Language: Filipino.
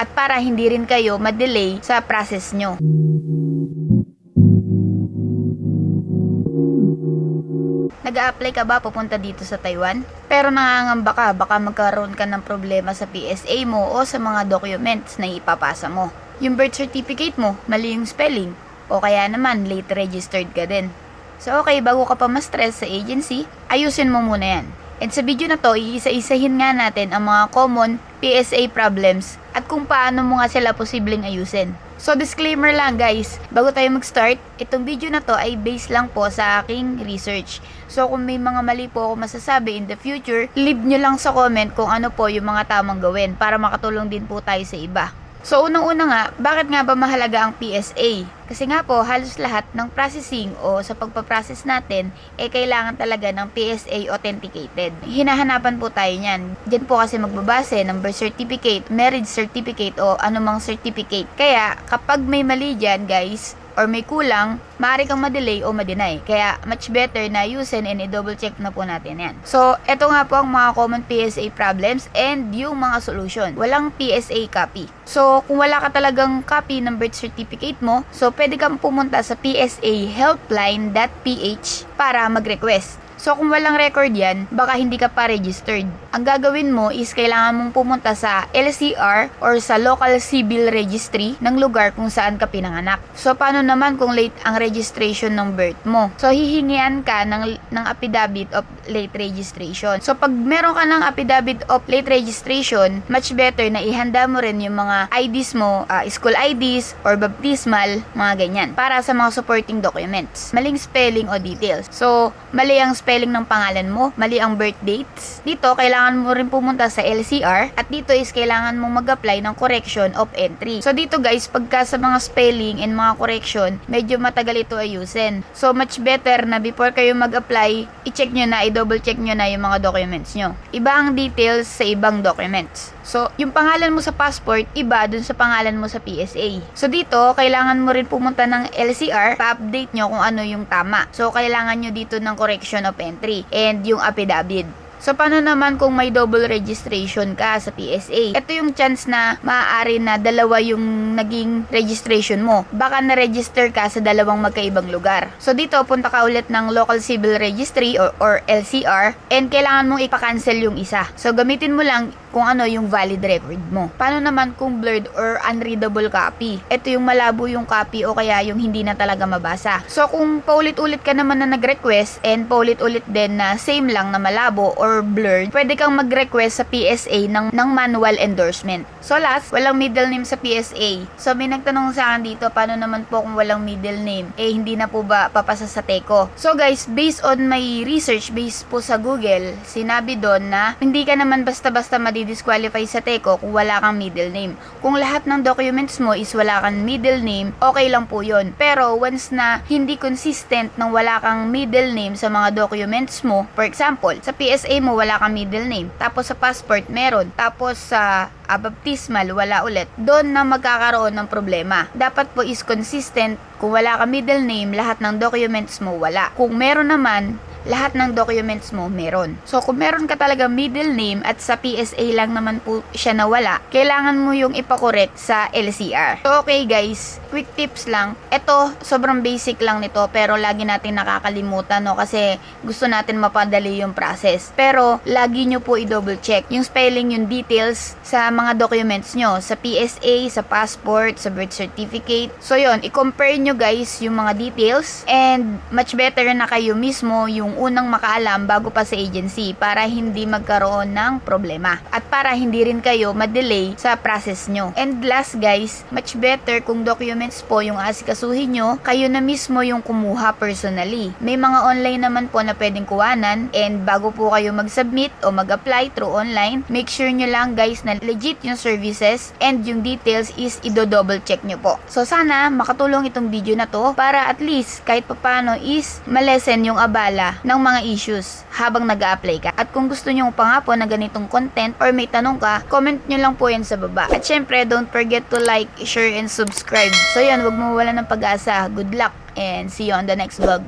at para hindi rin kayo madelay sa process nyo. Nag-a-apply ka ba papunta dito sa Taiwan? Pero nangangamba ka, baka magkaroon ka ng problema sa PSA mo o sa mga documents na ipapasa mo. Yung birth certificate mo, mali yung spelling. O kaya naman, late registered ka din. So okay, bago ka pa ma-stress sa agency, ayusin mo muna yan. And sa video na to, iisa-isahin nga natin ang mga common PSA problems at kung paano mo nga sila posibleng ayusin. So disclaimer lang guys, bago tayo mag-start, itong video na to ay based lang po sa aking research. So kung may mga mali po ako masasabi in the future, leave nyo lang sa comment kung ano po yung mga tamang gawin para makatulong din po tayo sa iba. So unang-una nga, bakit nga ba mahalaga ang PSA? Kasi nga po, halos lahat ng processing o sa pagpaprocess natin, eh kailangan talaga ng PSA authenticated. Hinahanapan po tayo niyan. Diyan po kasi magbabase ng birth certificate, marriage certificate o anumang certificate. Kaya kapag may mali dyan guys, or may kulang, maaari kang ma-delay o ma-deny. Kaya, much better na yusin and i-double check na po natin yan. So, eto nga po ang mga common PSA problems and yung mga solution. Walang PSA copy. So, kung wala ka talagang copy ng birth certificate mo, so pwede kang pumunta sa PSA helpline.ph para mag-request. So kung walang record yan, baka hindi ka pa registered. Ang gagawin mo is kailangan mong pumunta sa LCR or sa local civil registry ng lugar kung saan ka pinanganak. So paano naman kung late ang registration ng birth mo? So hihingian ka ng, ng affidavit of late registration. So pag meron ka ng affidavit of late registration, much better na ihanda mo rin yung mga IDs mo, ah, school IDs or baptismal, mga ganyan, para sa mga supporting documents. Maling spelling o details. So mali ang spelling ng pangalan mo, mali ang birth dates. Dito, kailangan mo rin pumunta sa LCR at dito is kailangan mo mag-apply ng correction of entry. So dito guys, pagka sa mga spelling and mga correction, medyo matagal ito ayusin. So much better na before kayo mag-apply, i-check nyo na, i-double check nyo na yung mga documents nyo. Iba ang details sa ibang documents. So, yung pangalan mo sa passport, iba dun sa pangalan mo sa PSA. So, dito, kailangan mo rin pumunta ng LCR pa-update nyo kung ano yung tama. So, kailangan nyo dito ng correction of entry and yung affidavit. So, paano naman kung may double registration ka sa PSA? Ito yung chance na maaari na dalawa yung naging registration mo. Baka na-register ka sa dalawang magkaibang lugar. So, dito, punta ka ulit ng Local Civil Registry or, or LCR and kailangan mong ipa-cancel yung isa. So, gamitin mo lang kung ano yung valid record mo. Paano naman kung blurred or unreadable copy? Ito yung malabo yung copy o kaya yung hindi na talaga mabasa. So, kung paulit-ulit ka naman na nag-request and paulit-ulit din na same lang na malabo or blurred, pwede kang mag-request sa PSA ng, ng manual endorsement. So, last, walang middle name sa PSA. So, may nagtanong sa akin dito, paano naman po kung walang middle name? Eh, hindi na po ba papasa sa TECO? So, guys, based on my research, based po sa Google, sinabi doon na hindi ka naman basta-basta madi-disqualify sa TECO kung wala kang middle name. Kung lahat ng documents mo is wala kang middle name, okay lang po yun. Pero once na hindi consistent nang wala kang middle name sa mga documents mo, for example, sa PSA mo wala kang middle name, tapos sa passport meron, tapos sa uh, baptismal wala ulit, doon na magkakaroon ng problema. Dapat po is consistent, kung wala ka middle name, lahat ng documents mo wala. Kung meron naman, lahat ng documents mo meron. So, kung meron ka talaga middle name at sa PSA lang naman po siya nawala, kailangan mo yung ipakorek sa LCR. So, okay guys, quick tips lang. Ito, sobrang basic lang nito pero lagi natin nakakalimutan no kasi gusto natin mapadali yung process. Pero, lagi nyo po i-double check yung spelling, yung details sa mga documents nyo. Sa PSA, sa passport, sa birth certificate. So, yon i-compare nyo guys yung mga details and much better na kayo mismo yung unang makaalam bago pa sa agency para hindi magkaroon ng problema at para hindi rin kayo madelay sa process nyo. And last guys, much better kung documents po yung asikasuhin nyo, kayo na mismo yung kumuha personally. May mga online naman po na pwedeng kuwanan and bago po kayo mag-submit o mag-apply through online, make sure nyo lang guys na legit yung services and yung details is ido-double check nyo po. So sana makatulong itong video na to para at least kahit papano is malesen yung abala ng mga issues habang nag apply ka. At kung gusto nyo pa nga po na ganitong content or may tanong ka, comment nyo lang po yan sa baba. At syempre, don't forget to like, share, and subscribe. So yan, wag mo ng pag-asa. Good luck and see you on the next vlog.